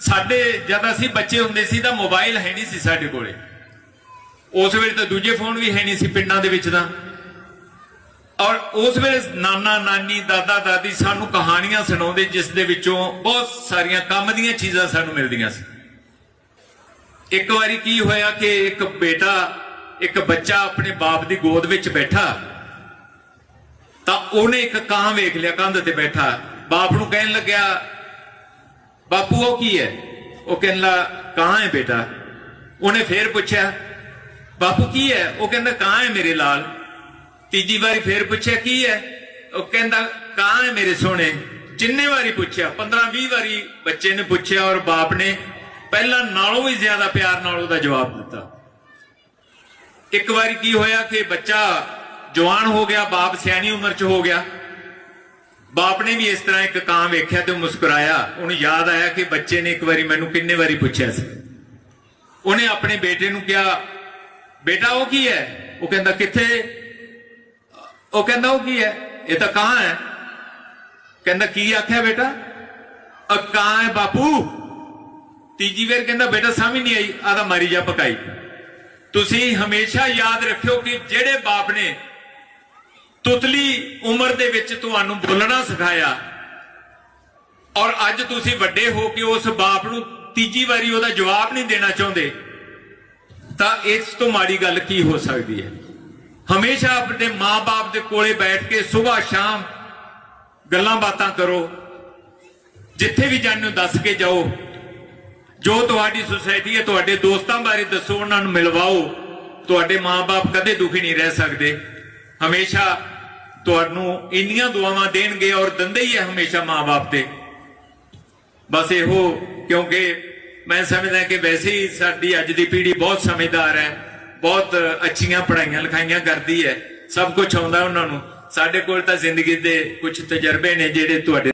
ਸਾਡੇ ਜਦ ਅਸੀਂ ਬੱਚੇ ਹੁੰਦੇ ਸੀ ਤਾਂ ਮੋਬਾਈਲ ਹੈ ਨਹੀਂ ਸੀ ਸਾਡੇ ਕੋਲੇ। ਉਸ ਵੇਲੇ ਤਾਂ ਦੂਜੇ ਫੋਨ ਵੀ ਹੈ ਨਹੀਂ ਸੀ ਪਿੰਡਾਂ ਦੇ ਵਿੱਚ ਤਾਂ। ਔਰ ਉਸ ਵੇਲੇ ਨਾਨਾ, ਨਾਨੀ, ਦਾਦਾ, ਦਾਦੀ ਸਾਨੂੰ ਕਹਾਣੀਆਂ ਸੁਣਾਉਂਦੇ, ਜਿਸ ਦੇ ਵਿੱਚੋਂ ਬਹੁਤ ਸਾਰੀਆਂ ਕੰਮ ਦੀਆਂ ਚੀਜ਼ਾਂ ਸਾਨੂੰ ਮਿਲਦੀਆਂ ਸੀ। ਇੱਕ ਵਾਰੀ ਕੀ ਹੋਇਆ ਕਿ ਇੱਕ ਬੇਟਾ, ਇੱਕ ਬੱਚਾ ਆਪਣੇ ਬਾਪ ਦੀ ਗੋਦ ਵਿੱਚ ਬੈਠਾ। ਤਾਂ ਉਹਨੇ ਇੱਕ ਕਾਂ ਵੇਖ ਲਿਆ, ਕੰਧ ਤੇ ਬੈਠਾ। ਬਾਪ ਨੂੰ ਕਹਿਣ ਲੱਗਿਆ ਬਾਪੂ ਉਹ ਕੀ ਹੈ? ਉਹ ਕਹਿੰਦਾ ਕਾਂ ਹੈ ਬੇਟਾ? ਉਹਨੇ ਫੇਰ ਪੁੱਛਿਆ, ਬਾਪੂ ਕੀ ਹੈ? ਉਹ ਕਹਿੰਦਾ ਕਾਂ ਹੈ ਮੇਰੇ ਲਾਲ? ਤੀਜੀ ਵਾਰੀ ਫੇਰ ਪੁੱਛਿਆ, ਕੀ ਹੈ? ਉਹ ਕਹਿੰਦਾ ਕਾਂ ਹੈ ਮੇਰੇ ਸੋਹਣੇ? ਜਿੰਨੇ ਵਾਰੀ ਪੁੱਛਿਆ 15 20 ਵਾਰੀ ਬੱਚੇ ਨੇ ਪੁੱਛਿਆ ਔਰ ਬਾਪ ਨੇ ਪਹਿਲਾਂ ਨਾਲੋਂ ਵੀ ਜ਼ਿਆਦਾ ਪਿਆਰ ਨਾਲ ਉਹਦਾ ਜਵਾਬ ਦਿੱਤਾ। ਇੱਕ ਵਾਰੀ ਕੀ ਹੋਇਆ ਕਿ ਬੱਚਾ ਜਵਾਨ ਹੋ ਗਿਆ, ਬਾਪ ਸਿਆਣੀ ਉਮਰ 'ਚ ਹੋ ਗਿਆ। ਬਾਪ ਨੇ ਵੀ ਇਸ ਤਰ੍ਹਾਂ ਇੱਕ ਕਾਂ ਵੇਖਿਆ ਤੇ ਉਹ ਮੁਸਕਰਾਇਆ। ਉਹਨੂੰ ਯਾਦ ਆਇਆ ਕਿ ਬੱਚੇ ਨੇ ਇੱਕ ਵਾਰੀ ਮੈਨੂੰ ਕਿੰਨੇ ਵਾਰੀ ਪੁੱਛਿਆ ਸੀ। ਉਹਨੇ ਆਪਣੇ ਬੇਟੇ ਨੂੰ ਕਿਹਾ, ਬੇਟਾ, ਉਹ ਕੀ ਹੈ? ਉਹ ਕਹਿੰਦਾ, ਕਿੱਥੇ? ਉਹ ਕਹਿੰਦਾ, ਉਹ ਕੀ ਹੈ? ਇਹ ਤਾਂ ਕਾਂ ਹੈ। ਕਹਿੰਦਾ, ਕੀ ਆਖਿਆ ਬੇਟਾ? ਅ ਕਾਂ ਹੈ ਬਾਪੂ। ਤੀਜੀ ਵਾਰ ਕਹਿੰਦਾ, ਬੇਟਾ, ਸਮਝ ਨਹੀਂ ਆਈ ਆਦਾ ਮਾਰੀ ਜਾ ਪਕਾਈ। ਤੁਸੀਂ ਹਮੇਸ਼ਾ ਯਾਦ ਰੱਖਿਓ ਕਿ ਜਿਹੜੇ ਬਾਪ ਨੇ ਤੁਤਲੀ ਉਮਰ ਦੇ ਵਿੱਚ ਤੁਹਾਨੂੰ ਬੋਲਣਾ ਸਿਖਾਇਆ। ਔਰ ਅੱਜ ਤੁਸੀਂ ਵੱਡੇ ਹੋ ਕੇ ਉਸ ਬਾਪ ਨੂੰ ਤੀਜੀ ਵਾਰੀ ਉਹਦਾ ਜਵਾਬ ਨਹੀਂ ਦੇਣਾ ਚਾਹੁੰਦੇ, ਤਾਂ ਇਸ ਤੋਂ ਮਾੜੀ ਗੱਲ ਕੀ ਹੋ ਸਕਦੀ ਹੈ? ਹਮੇਸ਼ਾ ਆਪਣੇ ਮਾਪੇ ਦੇ ਕੋਲੇ ਬੈਠ ਕੇ ਸਵੇਰ ਸ਼ਾਮ ਗੱਲਾਂ ਬਾਤਾਂ ਕਰੋ। ਜਿੱਥੇ ਵੀ ਜਾਂਦੇ ਨੂੰ ਦੱਸ ਕੇ ਜਾਓ। ਜੋ ਤੁਹਾਡੀ ਸੁਸਾਇਟੀ ਹੈ, ਤੁਹਾਡੇ ਦੋਸਤਾਂ ਬਾਰੇ ਦੱਸੋ, ਉਹਨਾਂ ਨੂੰ ਮਿਲਵਾਓ। ਤੁਹਾਡੇ ਮਾਪੇ ਕਦੇ ਦੁਖੀ ਨਹੀਂ ਰਹਿ ਸਕਦੇ। ਹਮੇਸ਼ਾ ਤੁਹਾਨੂੰ ਇੰਨੀਆਂ ਦੁਆਵਾਂ ਦੇਣਗੇ ਔਰ ਦਿੰਦੇ ਹੀ ਹੈ ਹਮੇਸ਼ਾ ਮਾਪੇ ਤੇ। ਬਸ ਇਹੋ, ਕਿਉਂਕਿ ਮੈਂ ਸਮਝਦਾ ਕਿ ਵੈਸੇ ਹੀ ਸਾਡੀ ਅੱਜ ਦੀ ਪੀੜ੍ਹੀ ਬਹੁਤ ਸਮਝਦਾਰ ਹੈ, ਬਹੁਤ ਅੱਛੀਆਂ ਪੜ੍ਹਾਈਆਂ ਲਿਖਾਈਆਂ ਕਰਦੀ ਹੈ, ਸਭ ਕੁਝ ਆਉਂਦਾ ਉਹਨਾਂ ਨੂੰ। ਸਾਡੇ ਕੋਲ ਤਾਂ ਜ਼ਿੰਦਗੀ ਦੇ ਕੁਝ ਤਜਰਬੇ ਨੇ ਜਿਹੜੇ ਤੁਹਾਡੇ